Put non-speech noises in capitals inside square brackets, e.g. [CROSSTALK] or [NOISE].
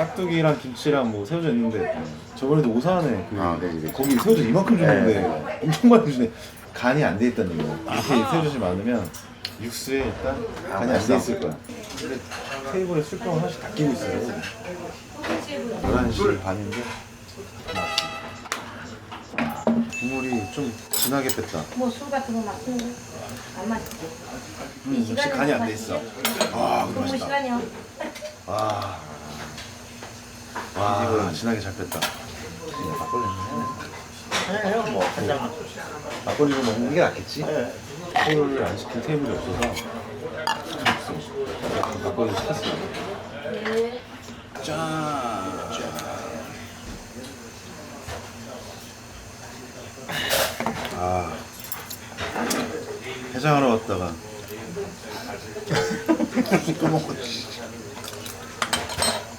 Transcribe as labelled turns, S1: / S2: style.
S1: 깍두기랑 김치랑 뭐 새우젓 있는데 저번에도 오사안에 그
S2: 아, 네, 네.
S1: 거기 새우젓 이만큼 줬는데
S2: 네.
S1: 엄청 많이 주네 간이 안 돼 있다는 거 이렇게 새우젓이 많으면 육수에 일단 간이 안 돼. 있을 거야 근데 테이블에 술병을 하나씩 다 끼고 있어요 11시 반인데 국물이 좀 진하게 뺐다
S3: 뭐 술 같은 거 마시는 거? 안 마시지?
S1: 음,
S3: 이
S1: 역시 간이 안 돼? 있어 아 근데 맛있다
S3: 시간이요.
S1: 와, 와 진하게 잘 뺐다
S2: 해요 뭐 한장
S1: 막걸리로 먹는 게 낫겠지?
S2: 네.
S1: 술을 안 시킨 테이블이 없어서 없어. 막걸리 시켰어.
S3: 네.
S1: 짠. 아 해장하러 왔다가 [LAUGHS] 또 먹었지.